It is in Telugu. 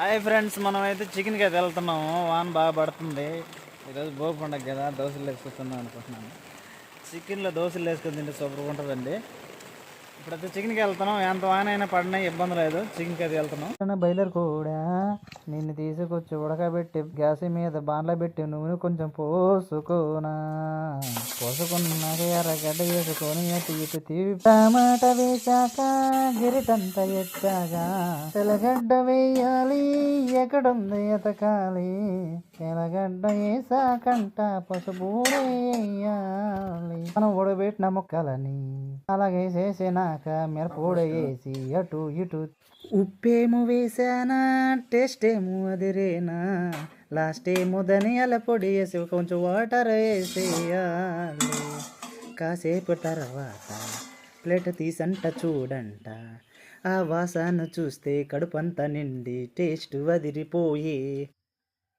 హాయ్ ఫ్రెండ్స్ మనం అయితే చికెన్కి అయితే వెళ్తున్నాము. వాన బాగా పడుతుంది. ఈరోజు భోగి పండుగ కదా దోశలు వేసుకొస్తున్నాం అనుకుంటున్నాను. చికెన్లో దోశలు వేసుకొని తింటే సూపర్గా ఉంటుందండి. ఇప్పుడైతే చికెన్కి వెళ్తున్నాం. ఎంత వాన అయినా పడినా ఇబ్బంది లేదు. చికెన్కి అది వెళ్తున్నాం. బయలర్ కూడా నిన్ను తీసుకొచ్చి ఉడకబెట్టి గ్యాస్ మీద బాండ్ల పెట్టి నూనె కొంచెం పోసుకోనా పోసుకున్నాక ఎర్రగడ్డ వేసుకొని అటు ఇటు తీపి టమాట వేశాక గిరిటంత ఎచ్చాక తెలగడ్డ వేయాలి ఎక్కడుంది ఎతకాలి? తెలగడ్డ వేసాకంట పసుపు వేయ్యా మనం ఉడబెట్టిన ముక్కలని అలాగే చేసినాక మిరపొడి వేసి అటు ఇటు ఉప్పేమో వేసానా టేస్ట్ ఏమో అదిరేనా. లాస్ట్ ఏమో ధనియాల పొడి వేసి కొంచెం వాటర్ వేసేయాలి. కాసేపు తర్వాత ప్లేట్ తీసంట చూడంట. ఆ వాసన చూస్తే కడుపంతా నిండి టేస్ట్ వదిలిపోయి